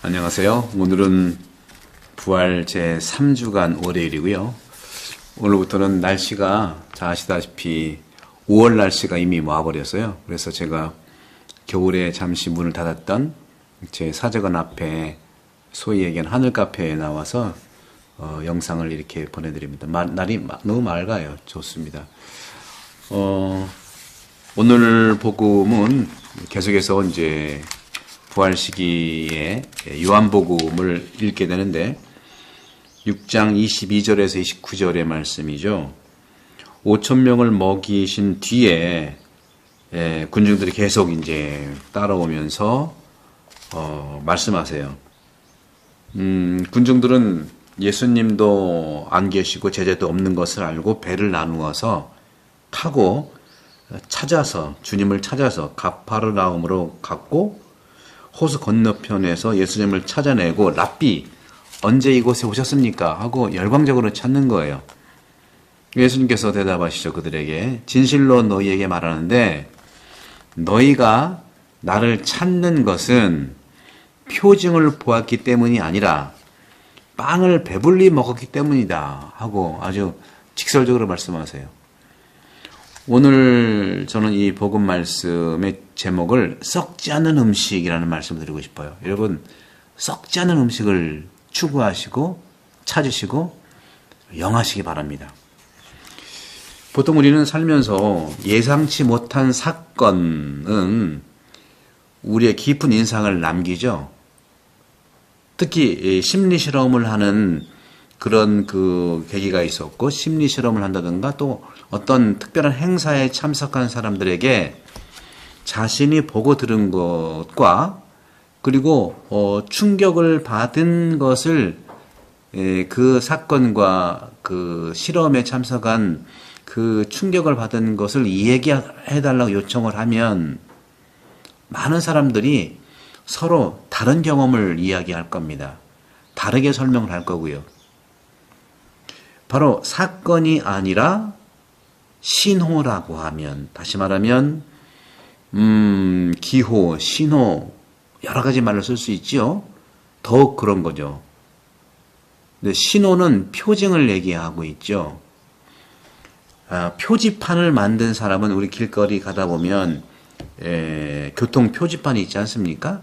안녕하세요. 오늘은 부활 제 3주간 월요일이고요. 오늘부터는 날씨가 다 아시다시피 5월 날씨가 이미 와버렸어요. 그래서 제가 겨울에 잠시 문을 닫았던 제 사제관 앞에 소위 얘기한 하늘 카페에 나와서 어, 영상을 이렇게 보내드립니다. 마, 날이 마, 너무 맑아요. 좋습니다. 어, 오늘 복음은 계속해서 이제 부활 시기에 요한복음을 읽게 되는데 6장 22절에서 29절의 말씀이죠. 5천 명을 먹이신 뒤에 예, 군중들이 계속 이제 따라오면서 어, 말씀하세요. 음, 군중들은 예수님도 안 계시고 제자도 없는 것을 알고 배를 나누어서 타고 찾아서 주님을 찾아서 가파르나움으로 갔고 호수 건너편에서 예수님을 찾아내고 랍비 언제 이곳에 오셨습니까? 하고 열광적으로 찾는 거예요. 예수님께서 대답하시죠 그들에게 진실로 너희에게 말하는데 너희가 나를 찾는 것은 표징을 보았기 때문이 아니라 빵을 배불리 먹었기 때문이다 하고 아주 직설적으로 말씀하세요. 오늘 저는 이 복음 말씀의 제목을 썩지 않는 음식이라는 말씀을 드리고 싶어요. 여러분 썩지 않는 음식을 추구하시고 찾으시고 영하시기 바랍니다. 보통 우리는 살면서 예상치 못한 사건은 우리의 깊은 인상을 남기죠. 특히 심리 실험을 하는 그런 그 계기가 있었고 심리 실험을 한다든가 또 어떤 특별한 행사에 참석한 사람들에게 자신이 보고 들은 것과 그리고 어, 충격을 받은 것을 에, 그 사건과 그 실험에 참석한 그 충격을 받은 것을 이야기해 달라고 요청을 하면 많은 사람들이 서로 다른 경험을 이야기할 겁니다. 다르게 설명을 할 거고요. 바로 사건이 아니라 신호라고 하면 다시 말하면 음, 기호, 신호 여러 가지 말을 쓸수 있지요. 더욱 그런 거죠. 근데 신호는 표징을 얘기하고 있죠. 아, 표지판을 만든 사람은 우리 길거리 가다 보면 에, 교통 표지판이 있지 않습니까?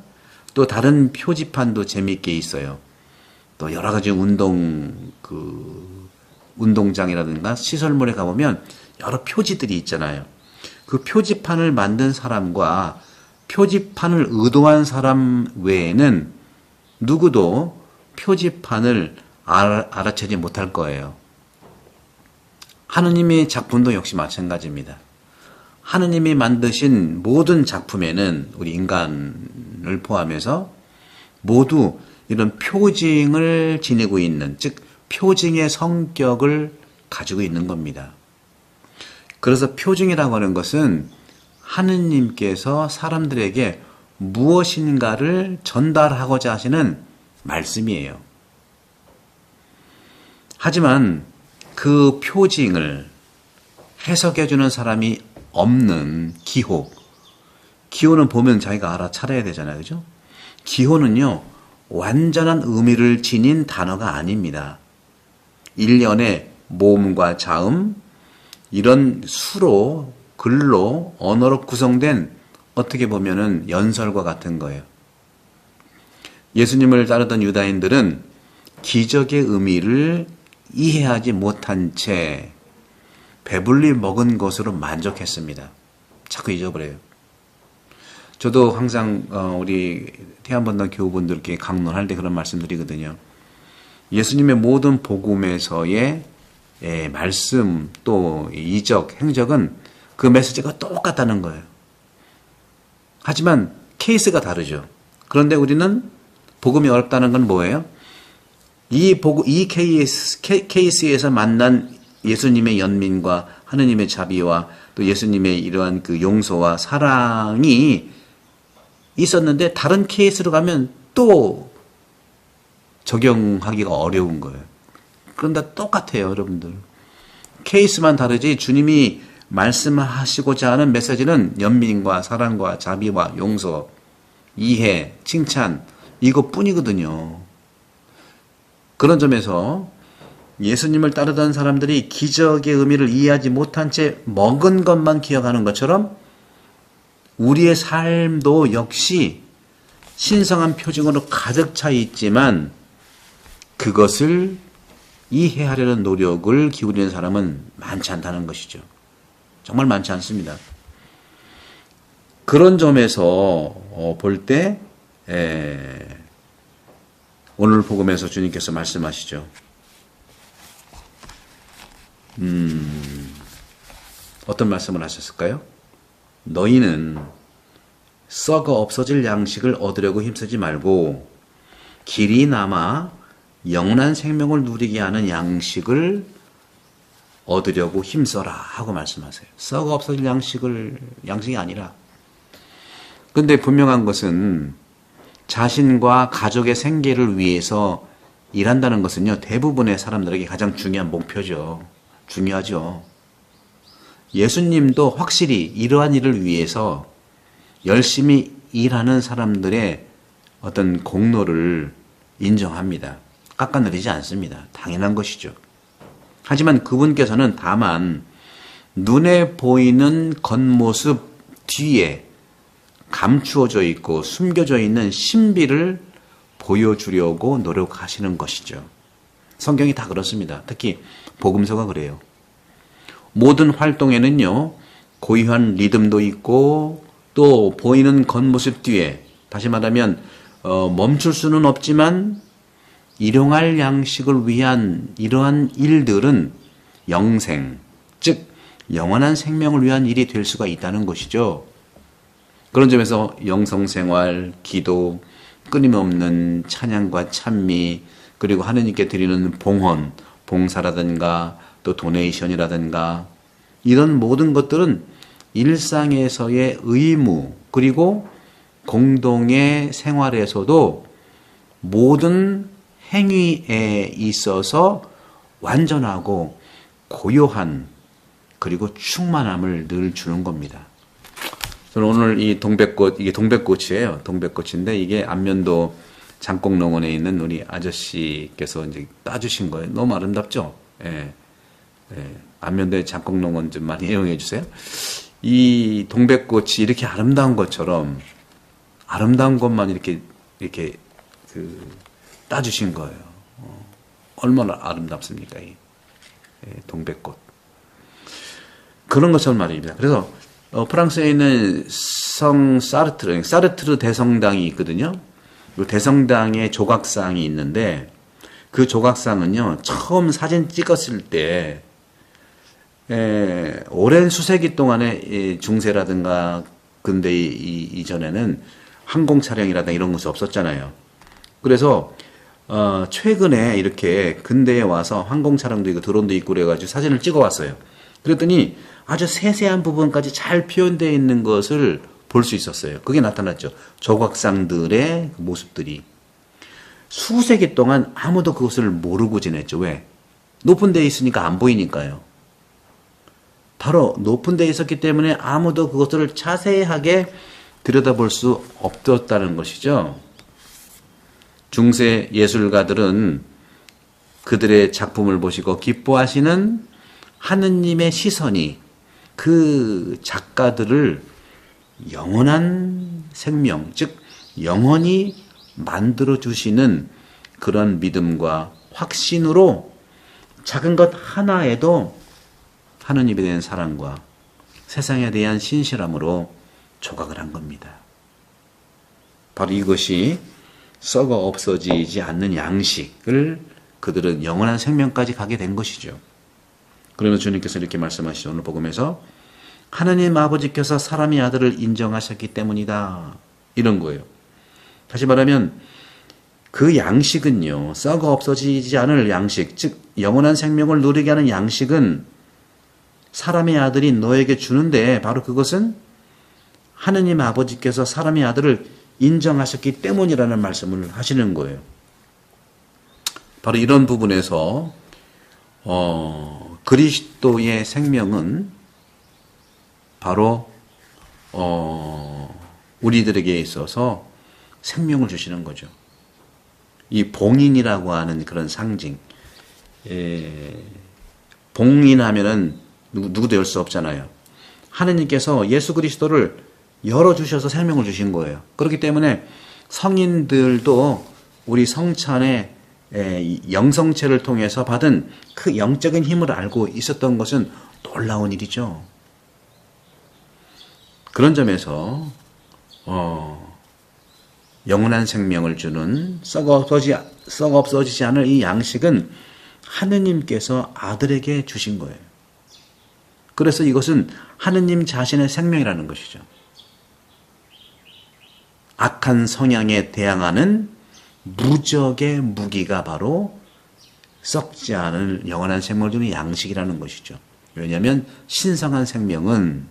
또 다른 표지판도 재미있게 있어요. 또 여러 가지 운동 그 운동장이라든가 시설물에 가보면 여러 표지들이 있잖아요. 그 표지판을 만든 사람과 표지판을 의도한 사람 외에는 누구도 표지판을 알아채지 못할 거예요. 하느님의 작품도 역시 마찬가지입니다. 하느님이 만드신 모든 작품에는 우리 인간을 포함해서 모두 이런 표징을 지니고 있는, 즉, 표징의 성격을 가지고 있는 겁니다. 그래서 표징이라고 하는 것은 하느님께서 사람들에게 무엇인가를 전달하고자 하시는 말씀이에요. 하지만 그 표징을 해석해주는 사람이 없는 기호. 기호는 보면 자기가 알아차려야 되잖아요. 그죠? 기호는요, 완전한 의미를 지닌 단어가 아닙니다. 일련의 모음과 자음, 이런 수로, 글로, 언어로 구성된 어떻게 보면은 연설과 같은 거예요. 예수님을 따르던 유다인들은 기적의 의미를 이해하지 못한 채 배불리 먹은 것으로 만족했습니다. 자꾸 잊어버려요. 저도 항상 어, 우리 태안번당 교우분들께 강론할 때 그런 말씀드리거든요. 예수님의 모든 복음에서의 예, 말씀 또 이적 행적은 그 메시지가 똑같다는 거예요. 하지만 케이스가 다르죠. 그런데 우리는 복음이 어렵다는 건 뭐예요? 이 복음 이 케이스 케이스에서 만난 예수님의 연민과 하느님의 자비와 또 예수님의 이러한 그 용서와 사랑이 있었는데 다른 케이스로 가면 또 적용하기가 어려운 거예요. 그런데 똑같아요, 여러분들. 케이스만 다르지 주님이 말씀하시고자 하는 메시지는 연민과 사랑과 자비와 용서, 이해, 칭찬 이것뿐이거든요. 그런 점에서 예수님을 따르던 사람들이 기적의 의미를 이해하지 못한 채 먹은 것만 기억하는 것처럼 우리의 삶도 역시 신성한 표징으로 가득 차 있지만 그것을 이해하려는 노력을 기울이는 사람은 많지 않다는 것이죠. 정말 많지 않습니다. 그런 점에서 어, 볼때 오늘 복음에서 주님께서 말씀하시죠. 음, 어떤 말씀을 하셨을까요? 너희는 썩어 없어질 양식을 얻으려고 힘쓰지 말고 길이 남아 영원한 생명을 누리게 하는 양식을 얻으려고 힘써라 하고 말씀하세요. 썩어 없어질 양식을 양식이 아니라. 근데 분명한 것은 자신과 가족의 생계를 위해서 일한다는 것은요, 대부분의 사람들에게 가장 중요한 목표죠. 중요하죠. 예수님도 확실히 이러한 일을 위해서 열심히 일하는 사람들의 어떤 공로를 인정합니다. 깎아내리지 않습니다. 당연한 것이죠. 하지만 그분께서는 다만 눈에 보이는 겉모습 뒤에 감추어져 있고 숨겨져 있는 신비를 보여주려고 노력하시는 것이죠. 성경이 다 그렇습니다. 특히 복음서가 그래요. 모든 활동에는요, 고유한 리듬도 있고 또 보이는 겉모습 뒤에 다시 말하면 어, 멈출 수는 없지만 일용할 양식을 위한 이러한 일들은 영생, 즉 영원한 생명을 위한 일이 될 수가 있다는 것이죠. 그런 점에서 영성생활, 기도, 끊임없는 찬양과 찬미, 그리고 하느님께 드리는 봉헌, 봉사라든가 또 도네이션이라든가 이런 모든 것들은 일상에서의 의무 그리고 공동의 생활에서도 모든 행위에 있어서 완전하고 고요한 그리고 충만함을 늘 주는 겁니다. 저는 오늘 이 동백꽃 이게 동백꽃이에요. 동백꽃인데 이게 안면도 장곡농원에 있는 우리 아저씨께서 이제 따주신 거예요. 너무 아름답죠? 예. 예. 안면도의 장곡농원 좀 많이 이용해 주세요. 이 동백꽃이 이렇게 아름다운 것처럼 아름다운 것만 이렇게 이렇게 그 따주신 거예요. 어. 얼마나 아름답습니까? 이 예, 동백꽃. 그런 것처럼 말입니다. 그래서 어, 프랑스에 있는 성 사르트르, 사르트르 대성당이 있거든요. 그 대성당에 조각상이 있는데 그 조각상은요 처음 사진 찍었을 때 에, 오랜 수세기 동안에 중세라든가 근대 이전에는 항공 차량이라든가 이런 것이 없었잖아요. 그래서 어, 최근에 이렇게 근대에 와서 항공 차량도 있고 드론도 있고 그래가지고 사진을 찍어왔어요. 그랬더니 아주 세세한 부분까지 잘 표현되어 있는 것을 볼 수 있었어요. 그게 나타났죠. 조각상들의 그 모습들이. 수세기 동안 아무도 그것을 모르고 지냈죠. 왜? 높은 데에 있으니까 안 보이니까요. 바로 높은 데에 있었기 때문에 아무도 그것을 자세하게 들여다볼 수 없었다는 것이죠. 중세 예술가들은 그들의 작품을 보시고 기뻐하시는 하느님의 시선이 그 작가들을 영원한 생명, 즉 영원히 만들어 주시는 그런 믿음과 확신으로 작은 것 하나에도 하느님에 대한 사랑과 세상에 대한 신실함으로 조각을 한 겁니다. 바로 이것이 썩어 없어지지 않는 양식을 그들은 영원한 생명까지 가게 된 것이죠. 그러면 주님께서 이렇게 말씀하시죠. 오늘 복음에서 하나님 아버지께서 사람의 아들을 인정하셨기 때문이다. 이런 거예요. 다시 말하면 그 양식은요, 썩어 없어지지 않을 양식, 즉 영원한 생명을 누리게 하는 양식은 사람의 아들이 너에게 주는데 바로 그것은 하느님 아버지께서 사람의 아들을 인정하셨기 때문이라는 말씀을 하시는 거예요. 바로 이런 부분에서 어, 그리스도의 생명은 바로 어, 우리들에게 있어서 생명을 주시는 거죠. 이 봉인이라고 하는 그런 상징. 예, 봉인하면은 누구, 누구도 열 수 없잖아요. 하느님께서 예수 그리스도를 열어주셔서 생명을 주신 거예요. 그렇기 때문에 성인들도 우리 성찬의 에, 영성체를 통해서 받은 그 영적인 힘을 알고 있었던 것은 놀라운 일이죠. 그런 점에서 어, 영원한 생명을 주는 썩어 없어지, 썩어 없어지지 않을 이 양식은 하느님께서 아들에게 주신 거예요. 그래서 이것은 하느님 자신의 생명이라는 것이죠. 악한 성향에 대항하는 무적의 무기가 바로 썩지 않을 영원한 생명을 주는 양식이라는 것이죠. 왜냐하면 신성한 생명은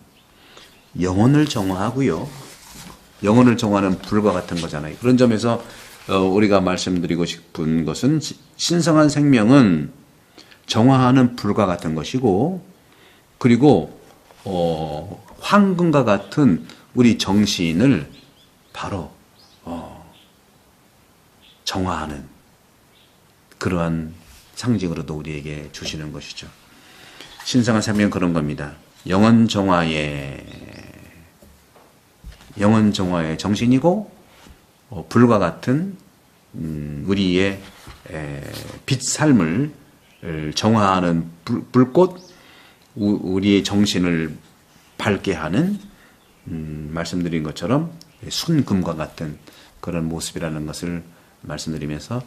영혼을 정화하고요. 영혼을 정화하는 불과 같은 거잖아요. 그런 점에서 어, 우리가 말씀드리고 싶은 것은 신성한 생명은 정화하는 불과 같은 것이고 그리고 어, 황금과 같은 우리 정신을 바로 어, 정화하는 그러한 상징으로도 우리에게 주시는 것이죠. 신성한 생명은 그런 겁니다. 영원 정화의 영원 정화의 정신이고 어, 불과 같은 음, 우리의 에, 빛 삶을 정화하는 불, 우, 우리의 정신을 밝게 하는 음, 말씀드린 것처럼 순금과 같은 그런 모습이라는 것을 말씀드리면서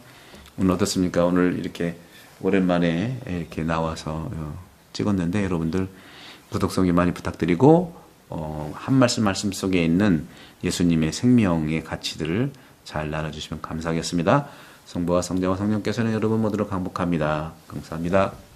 오늘 어떻습니까? 오늘 이렇게 오랜만에 이렇게 나와서 어, 찍었는데 여러분들 구독성이 많이 부탁드리고 어, 한 말씀 말씀 속에 있는 예수님의 생명의 가치들을 잘 나눠주시면 감사하겠습니다. 성부와 성자와 성령께서는 여러분 모두를 강복합니다. 감사합니다.